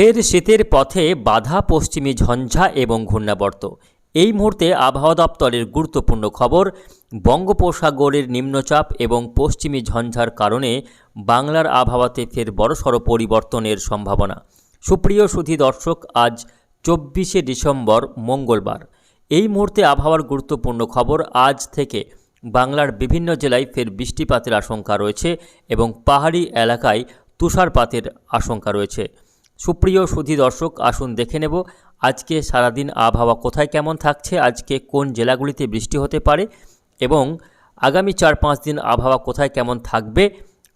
ফের শীতের পথে বাধা পশ্চিমী ঝঞ্ঝা এবং ঘূর্ণাবর্ত। এই মুহূর্তে আবহাওয়া দপ্তরের গুরুত্বপূর্ণ খবর, বঙ্গোপসাগরের নিম্নচাপ এবং পশ্চিমী ঝঞ্ঝার কারণে বাংলার আবহাওয়াতে ফের বড়সড় পরিবর্তনের সম্ভাবনা। সুপ্রিয় সুধী দর্শক, আজ চব্বিশে ডিসেম্বর মঙ্গলবার। এই মুহূর্তে আবহাওয়ার গুরুত্বপূর্ণ খবর, আজ থেকে বাংলার বিভিন্ন জেলায় ফের বৃষ্টিপাতের আশঙ্কা রয়েছে এবং পাহাড়ি এলাকায় তুষারপাতের আশঙ্কা রয়েছে। সুপ্রিয় সুধী দর্শক, আসুন দেখে নেব আজকে সারাদিন আবহাওয়া কোথায় কেমন থাকছে, আজকে কোন জেলাগুলিতে বৃষ্টি হতে পারে এবং আগামী চার পাঁচ দিন আবহাওয়া কোথায় কেমন থাকবে,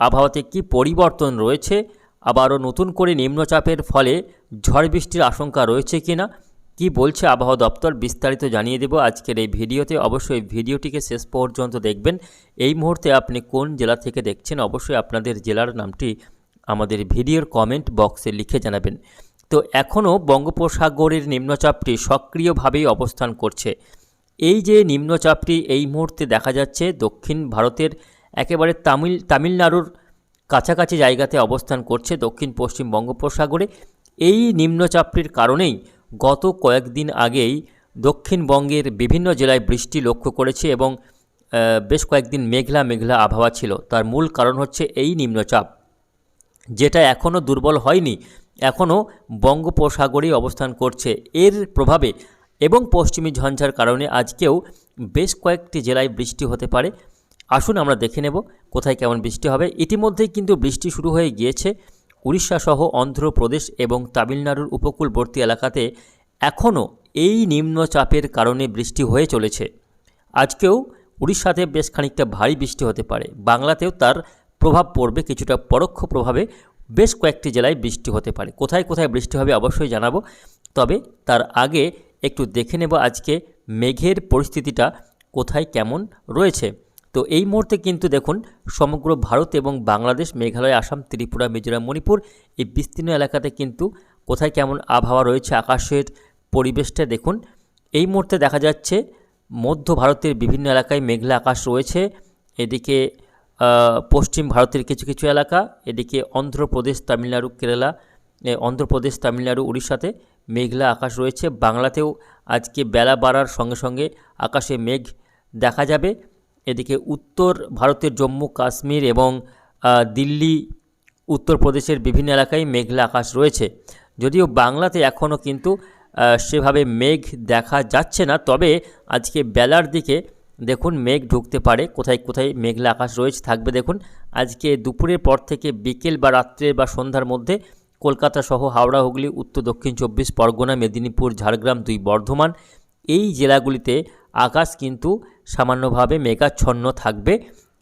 আবহাওয়াতে কি পরিবর্তন রয়েছে, আবারও নতুন করে নিম্নচাপের ফলে ঝড় বৃষ্টির আশঙ্কা রয়েছে কি না কী বলছে আবহাওয়া দপ্তর বিস্তারিত জানিয়ে দেব আজকের এই ভিডিওতে। অবশ্যই ভিডিওটিকে শেষ পর্যন্ত দেখবেন। এই মুহূর্তে আপনি কোন জেলা থেকে দেখছেন, অবশ্যই আপনাদের জেলার নামটি আমাদের ভিডিওর কমেন্ট বক্সে লিখে জানাবেন। তো এখনও বঙ্গোপসাগরের নিম্নচাপটি সক্রিয়ভাবেই অবস্থান করছে। এই যে নিম্নচাপটি এই মুহূর্তে দেখা যাচ্ছে, দক্ষিণ ভারতের একেবারে তামিল, তামিলনাড়ুর কাছাকাছি জায়গাতে অবস্থান করছে দক্ষিণ পশ্চিম বঙ্গোপসাগরে। এই নিম্নচাপটির কারণেই গত কয়েকদিন আগেই দক্ষিণবঙ্গের বিভিন্ন জেলায় বৃষ্টি লক্ষ্য করেছে এবং বেশ কয়েকদিন মেঘলা মেঘলা আবহাওয়া ছিল। তার মূল কারণ হচ্ছে এই নিম্নচাপ। যেটা এখনও দুর্বল হয়নি এখনও বঙ্গোপসাগরেই অবস্থান করছে। এর প্রভাবে এবং পশ্চিমী ঝঞ্ঝার কারণে আজকেও বেশ কয়েকটি জেলায় বৃষ্টি হতে পারে। আসুন আমরা দেখে নেব কোথায় কেমন বৃষ্টি হবে। ইতিমধ্যেই কিন্তু বৃষ্টি শুরু হয়ে গিয়েছে। উড়িষ্যা সহ অন্ধ্রপ্রদেশ এবং তামিলনাড়ুর উপকূলবর্তী এলাকাতে এখনও এই নিম্নচাপের কারণে বৃষ্টি হয়ে চলেছে। আজকেও উড়িষ্যাতে বেশ খানিকটা ভারী বৃষ্টি হতে পারে। বাংলাতেও তার প্রভাব পড়বে, কিছুটা পরোক্ষ প্রভাবে। বেশ কয়েকটি জেলায় বৃষ্টি হতে পারে। কোথায় কোথায় বৃষ্টি হবে অবশ্যই জানাব। তবে তার আগে একটু দেখে নেব আজকে মেঘের পরিস্থিতিটা কোথায় কেমন রয়েছে। তো এই মুহূর্তে কিন্তু দেখুন, সমগ্র ভারত এবং বাংলাদেশ, মেঘালয়, আসাম, ত্রিপুরা, মিজোরাম, মণিপুর এই বিস্তীর্ণ এলাকাতে কিন্তু কোথায় কেমন আবহাওয়া রয়েছে, আকাশের পরিবেশটা দেখুন। এই মুহূর্তে দেখা যাচ্ছে মধ্য ভারতের বিভিন্ন এলাকায় মেঘলা আকাশ রয়েছে। এদিকে পশ্চিম ভারতের কিছু কিছু এলাকা, এদিকে অন্ধ্রপ্রদেশ, তামিলনাড়ু, কেরালা অন্ধ্রপ্রদেশ, তামিলনাড়ু, উড়িষ্যাতে মেঘলা আকাশ রয়েছে। বাংলাতেও আজকে বেলা বাড়ার সঙ্গে সঙ্গে আকাশে মেঘ দেখা যাবে। এদিকে উত্তর ভারতের জম্মু, কাশ্মীর এবং দিল্লি, উত্তরপ্রদেশের বিভিন্ন এলাকায় মেঘলা আকাশ রয়েছে। যদিও বাংলাতে এখনও কিন্তু সেভাবে মেঘ দেখা যাচ্ছে না, তবে আজকে বেলার দিকে দেখুন মেঘ ঢুকতে পারে, কোথায় কোথায় মেঘলা আকাশ রয়েছে, থাকবে দেখুন। আজকে দুপুরের পর থেকে বিকেল বা রাত্রে বা সন্ধ্যার মধ্যে কলকাতা সহ হাওড়া, হুগলি, উত্তর, দক্ষিণ চব্বিশ পরগনা, মেদিনীপুর, ঝাড়গ্রাম দুই বর্ধমান, এই জেলাগুলিতে আকাশ কিন্তু সামান্যভাবে মেঘাচ্ছন্ন থাকবে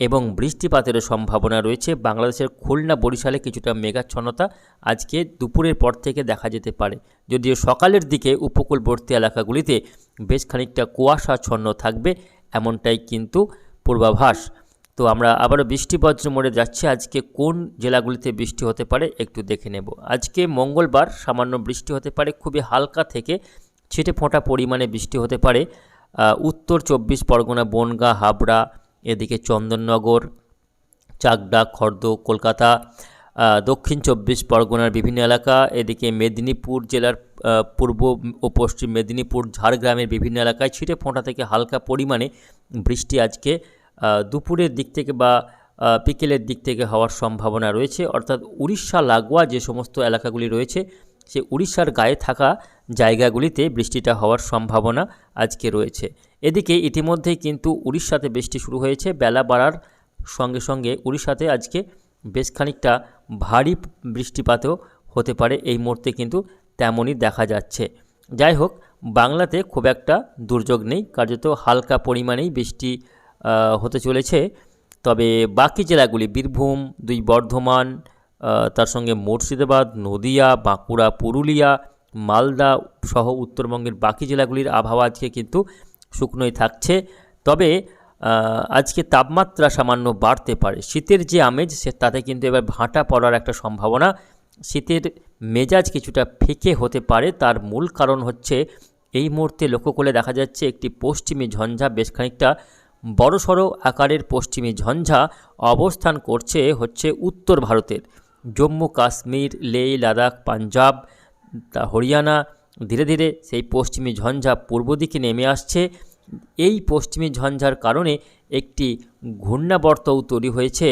এবং বৃষ্টিপাতেরও সম্ভাবনা রয়েছে। বাংলাদেশের খুলনা, বরিশালে কিছুটা মেঘাচ্ছন্নতা আজকে দুপুরের পর থেকে দেখা যেতে পারে। যদিও সকালের দিকে উপকূলবর্তী এলাকাগুলিতে বেশ খানিকটা কুয়াশাচ্ছন্ন থাকবে এমনটাই কিন্তু পূর্বাভাস। তো আমরা আবারও বৃষ্টি বজ্র মোড়ে যাচ্ছি। আজকে কোন জেলাগুলিতে বৃষ্টি হতে পারে একটু দেখে নেব। আজকে মঙ্গলবার সামান্য বৃষ্টি হতে পারে, খুবই হালকা থেকে ছিটে ফোঁটা পরিমাণে বৃষ্টি হতে পারে। উত্তর চব্বিশ পরগনা, বনগাঁ, হাবড়া, এদিকে চন্দননগর চাকদা খর্দ, কলকাতা দক্ষিণ চব্বিশ পরগনার বিভিন্ন এলাকা, এদিকে মেদিনীপুর জেলার পূর্ব ও পশ্চিম মেদিনীপুর, ঝাড়গ্রামের বিভিন্ন এলাকায় ছিটে ফোঁটা থেকে হালকা পরিমাণে বৃষ্টি আজকে দুপুরের দিক থেকে বা বিকেলের দিক থেকে হওয়ার সম্ভাবনা রয়েছে। অর্থাৎ উড়িষ্যা, লাগোয়া যে সমস্ত এলাকাগুলি রয়েছে, সে উড়িষ্যার গায়ে থাকা জায়গাগুলিতে বৃষ্টিটা হওয়ার সম্ভাবনা আজকে রয়েছে। এদিকে ইতিমধ্যেই কিন্তু উড়িষ্যাতে বৃষ্টি শুরু হয়েছে। বেলা বাড়ার সঙ্গে সঙ্গে উড়িষ্যাতে আজকে বেশ খানিকটা ভারী বৃষ্টিপাতও হতে পারে এই মুহূর্তে কিন্তু তেমনই দেখা যাচ্ছে। যাই হোক, বাংলাতে খুব একটা দুর্যোগ নেই, কার্যত হালকা পরিমাণেই বৃষ্টি হতে চলেছে। তবে বাকি জেলাগুলি বীরভূম, দুই বর্ধমান তার সঙ্গে মুর্শিদাবাদ, নদিয়া, বাঁকুড়া, পুরুলিয়া, মালদা সহ উত্তরবঙ্গের বাকি জেলাগুলির আবহাওয়া আজকে কিন্তু শুকনোই থাকছে। তবে আজকে তাপমাত্রা সামান্য বাড়তে পারে। শীতের যে আমেজ, সে তাতে কিন্তু এবার ভাঁটা পড়ার একটা সম্ভাবনা। শীতের মেজাজ কিছুটা ফিকে হতে পারে, তার মূল কারণ হচ্ছে এই মুহূর্তে লক্ষ্য করলে দেখা যাচ্ছে একটি পশ্চিমী ঝঞ্ঝা, বেশ খানিকটা বড়সড় আকারের পশ্চিমী ঝঞ্ঝা অবস্থান করছে হচ্ছে উত্তর ভারতের। জম্মু, কাশ্মীর, লেহ, লাদাখ, পাঞ্জাব হরিয়ানা, ধীরে ধীরে সেই পশ্চিমী ঝঞ্ঝা পূর্ব দিকে নেমে আসছে। এই পশ্চিমী ঝঞ্ঝার কারণে একটি ঘূর্ণাবর্তও তৈরি হয়েছে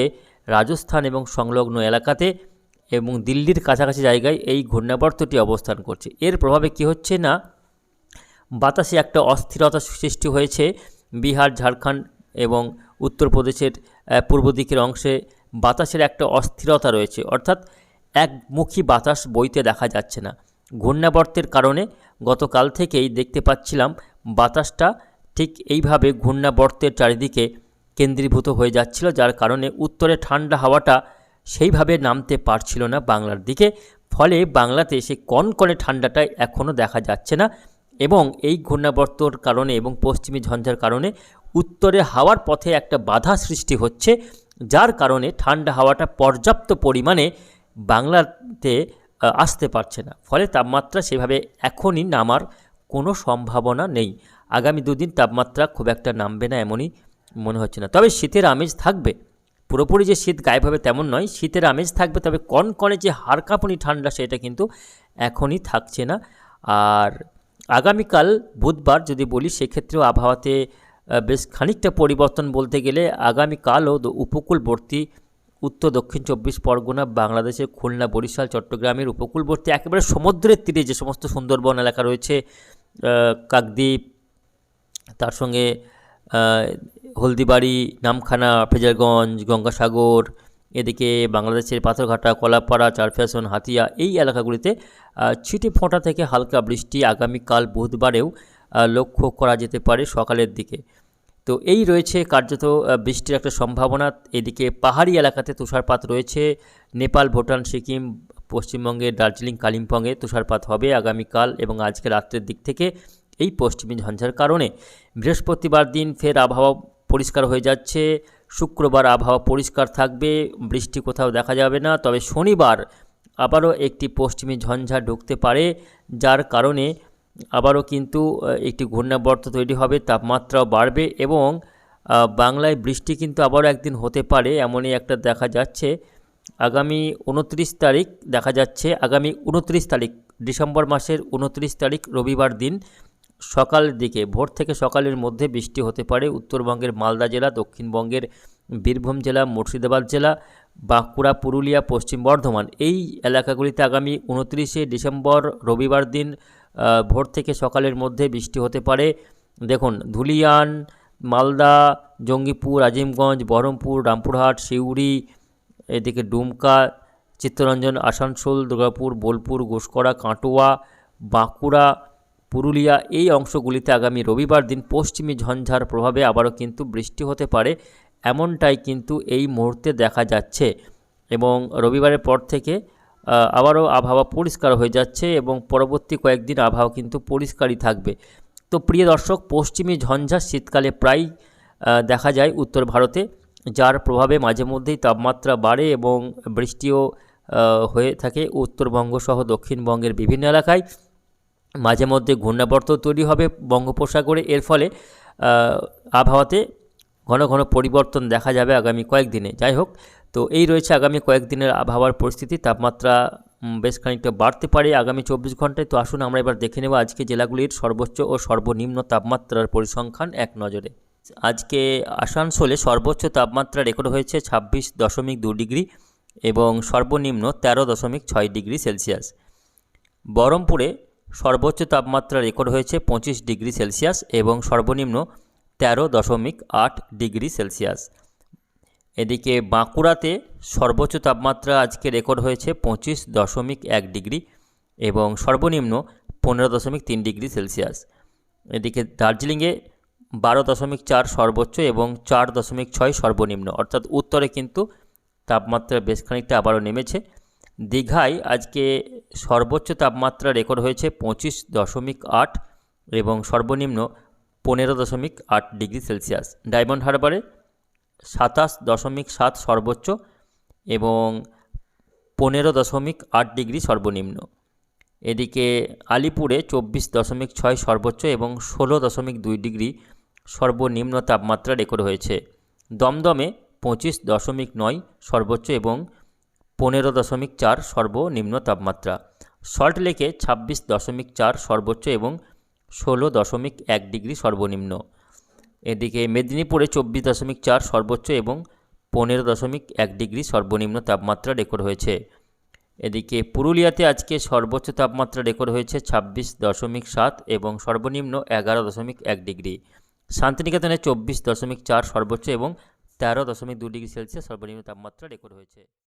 রাজস্থান এবং সংলগ্ন এলাকাতে এবং দিল্লির কাছাকাছি জায়গায় এই ঘূর্ণাবর্তটি অবস্থান করছে। এর প্রভাবে কি হচ্ছে না? বাতাসে একটা অস্থিরতা সৃষ্টি হয়েছে। বিহার, ঝাড়খণ্ড এবং উত্তরপ্রদেশের পূর্ব দিকের অংশে বাতাসের একটা অস্থিরতা রয়েছে। অর্থাৎ একমুখী বাতাস বইতে দেখা যাচ্ছে না। ঘূর্ণাবর্তের কারণে গতকাল থেকেই দেখতে পাচ্ছিলাম বাতাসটা ঠিক এইভাবে ঘূর্ণাবর্তের চারিদিকে কেন্দ্রীভূত হয়ে যাচ্ছিল, যার কারণে উত্তরে ঠান্ডা হাওয়াটা সেইভাবে নামতে পারছিল না বাংলার দিকে। ফলে বাংলাতে সে কনকনে ঠান্ডাটা এখনও দেখা যাচ্ছে না এবং এই ঘূর্ণাবর্তর কারণে এবং পশ্চিমী ঝঞ্ঝার কারণে উত্তরে হাওয়ার পথে একটা বাধা সৃষ্টি হচ্ছে, যার কারণে ঠান্ডা হাওয়াটা পর্যাপ্ত পরিমাণে বাংলাতে আসতে পারছে না। ফলে তাপমাত্রা সেভাবে এখনই নামার কোনো সম্ভাবনা নেই। আগামী দুদিন তাপমাত্রা খুব একটা নামবে না এমনই মনে হচ্ছে না। তবে শীতের আমেজ থাকবে। পুরোপুরি যে শীত গায়েব হবে তেমন নয়, শীতের আমেজ থাকবে, তবে কনকনে যে হাড় কাঁপুনি ঠান্ডা সেটা কিন্তু এখনই থাকছে না। আর আগামীকাল বুধবার যদি বলি, সেক্ষেত্রেও আবহাওয়াতে বেশ খানিকটা পরিবর্তন বলতে গেলে আগামীকালও উপকূলবর্তী উত্তর দক্ষিণ চব্বিশ পরগনা বাংলাদেশের খুলনা, বরিশাল, চট্টগ্রামের উপকূলবর্তী একেবারে সমুদ্রের তীরে যে সমস্ত সুন্দরবন এলাকা রয়েছে কাকদ্বীপ, তার সঙ্গে হলদিবাড়ি, নামখানা, ফেজারগঞ্জ, গঙ্গাসাগর, এদিকে বাংলাদেশের পাথরঘাটা, কলাপাড়া চারফ্যাশন হাতিয়া, এই এলাকাগুলিতে ছিটে ফোঁটা থেকে হালকা বৃষ্টি আগামীকাল বুধবারেও লক্ষ্য করা যেতে পারে সকালের দিকে। তো এই রয়েছে কার্যত বৃষ্টির একটা সম্ভাবনা। এদিকে পাহাড়ি এলাকাতে তুষারপাত রয়েছে। নেপাল, ভুটান, সিকিম পশ্চিমবঙ্গের দার্জিলিং, কালিম্পংয়ে তুষারপাত হবে আগামীকাল এবং আজকে রাত্রের দিক থেকে এই পশ্চিমী ঝঞ্ঝার কারণে। বৃহস্পতিবার দিন ফের আবহাওয়া পরিষ্কার হয়ে যাচ্ছে। শুক্রবার আবহাওয়া পরিষ্কার থাকবে, বৃষ্টি কোথাও দেখা যাবে না। তবে শনিবার আবারও একটি পশ্চিমী ঝঞ্ঝা ঢুকতে পারে, যার কারণে আবারও কিন্তু একটি ঘূর্ণাবর্ত তৈরি হবে, তাপমাত্রাও বাড়বে এবং বাংলায় বৃষ্টি কিন্তু আবারও একদিন হতে পারে, এমনই একটা দেখা যাচ্ছে। আগামী উনত্রিশ তারিখ দেখা যাচ্ছে, আগামী উনত্রিশ তারিখ, ডিসেম্বর মাসের উনত্রিশ তারিখ, রবিবার দিন সকালের দিকে, ভোর থেকে সকালের মধ্যে বৃষ্টি হতে পারে, উত্তরবঙ্গের মালদা জেলা, দক্ষিণবঙ্গের বীরভূম জেলা, মুর্শিদাবাদ জেলা, বাঁকুড়া, পুরুলিয়া, পশ্চিম বর্ধমান, এই এলাকাগুলিতে আগামী উনত্রিশে ডিসেম্বর, রবিবার দিন ভোর থেকে সকালের মধ্যে বৃষ্টি হতে পারে। দেখুন, ধুলিয়ান, মালদা, জঙ্গিপুর, আজিমগঞ্জ, বহরমপুর, রামপুরহাট, সিউড়ি, এদিকে ডুমকা, চিত্তরঞ্জন, আসানসোল, দুর্গাপুর, বোলপুর ঘোষকরা কাটোয়া, বাঁকুড়া, পুরুলিয়া, এই অংশগুলিতে আগামী রবিবার দিন পশ্চিমী ঝঞ্ঝার প্রভাবে আবারও কিন্তু বৃষ্টি হতে পারে। এমনটাই কিন্তু এই মুহূর্তে দেখা যাচ্ছে এবং রবিবারের পর থেকে আবারও আবহাওয়া পরিষ্কার হয়ে যাচ্ছে এবং পরবর্তী কয়েকদিন আবহাওয়া কিন্তু পরিষ্কারই থাকবে। তো প্রিয় দর্শক, পশ্চিমী ঝঞ্ঝা শীতকালে প্রায় দেখা যায় উত্তর ভারতে, যার প্রভাবে মাঝে মধ্যেই তাপমাত্রা বাড়ে এবং বৃষ্টিও হয়ে থাকে উত্তরবঙ্গ সহ দক্ষিণবঙ্গের বিভিন্ন এলাকায়। মাঝে মধ্যে ঘূর্ণাবর্ত তৈরি হবে বঙ্গোপসাগরে, এর ফলে আবহাওয়াতে ঘন ঘন পরিবর্তন দেখা যাবে আগামী কয়েকদিনে। যাই হোক তো এই রয়েছে আগামী কয়েকদিনের আবহাওয়ার পরিস্থিতি। তাপমাত্রা বেশ খানিকটা বাড়তে পারে আগামী চব্বিশ ঘন্টায়। তো আসুন আমরা এবার দেখে নেব আজকে জেলাগুলির সর্বোচ্চ ও সর্বনিম্ন তাপমাত্রার পরিসংখ্যান এক নজরে। আজকে আসানসোলে সর্বোচ্চ তাপমাত্রা রেকর্ড হয়েছে ছাব্বিশ দশমিক দু ডিগ্রি এবং সর্বনিম্ন তেরো দশমিক ছয় ডিগ্রি সেলসিয়াস। বহরমপুরে সর্বোচ্চ তাপমাত্রা রেকর্ড হয়েছে পঁচিশ ডিগ্রি সেলসিয়াস এবং সর্বনিম্ন তেরো দশমিক আট ডিগ্রি সেলসিয়াস। এদিকে বাঁকুড়াতে সর্বোচ্চ তাপমাত্রা আজকে রেকর্ড হয়েছে পঁচিশ দশমিক এক ডিগ্রি এবং সর্বনিম্ন পনেরো দশমিক তিন ডিগ্রি সেলসিয়াস। এদিকে দার্জিলিংয়ে বারো দশমিক চার সর্বোচ্চ এবং চার দশমিক ছয় সর্বনিম্ন। অর্থাৎ উত্তরে কিন্তু তাপমাত্রা বেশ খানিকটা আবারও নেমেছে। দীঘায় আজকে সর্বোচ্চ তাপমাত্রা রেকর্ড হয়েছে পঁচিশ দশমিক আট এবং সর্বনিম্ন পনেরো দশমিক আট ডিগ্রি সেলসিয়াস। ডায়মন্ড হারবারে সাতাশ দশমিক সাত সর্বোচ্চ এবং পনেরো দশমিক আট ডিগ্রি সর্বনিম্ন। এদিকে আলিপুরে চব্বিশ দশমিক ছয় সর্বোচ্চ এবং ষোলো দশমিক দুই ডিগ্রি সর্বনিম্ন তাপমাত্রা রেকর্ড হয়েছে। দমদমে পঁচিশ দশমিক নয় সর্বোচ্চ এবং পনেরো দশমিক চার সর্বনিম্ন তাপমাত্রা। সল্টলেকে ছাব্বিশ দশমিক চার সর্বোচ্চ এবং ষোলো দশমিক এক ডিগ্রি সর্বনিম্ন। এদিকে মেদিনীপুরে চব্বিশ দশমিক চার সর্বোচ্চ এবং পনেরো দশমিক এক ডিগ্রি সর্বনিম্ন তাপমাত্রা রেকর্ড হয়েছে। এদিকে পুরুলিয়াতে আজকে সর্বোচ্চ তাপমাত্রা রেকর্ড হয়েছে ছাব্বিশ দশমিক সাত এবং সর্বনিম্ন এগারো দশমিক এক ডিগ্রি। শান্তিনিকেতনে চব্বিশ দশমিক চার সর্বোচ্চ এবং তেরো দশমিক দু ডিগ্রি সেলসিয়াস সর্বনিম্ন তাপমাত্রা রেকর্ড হয়েছে।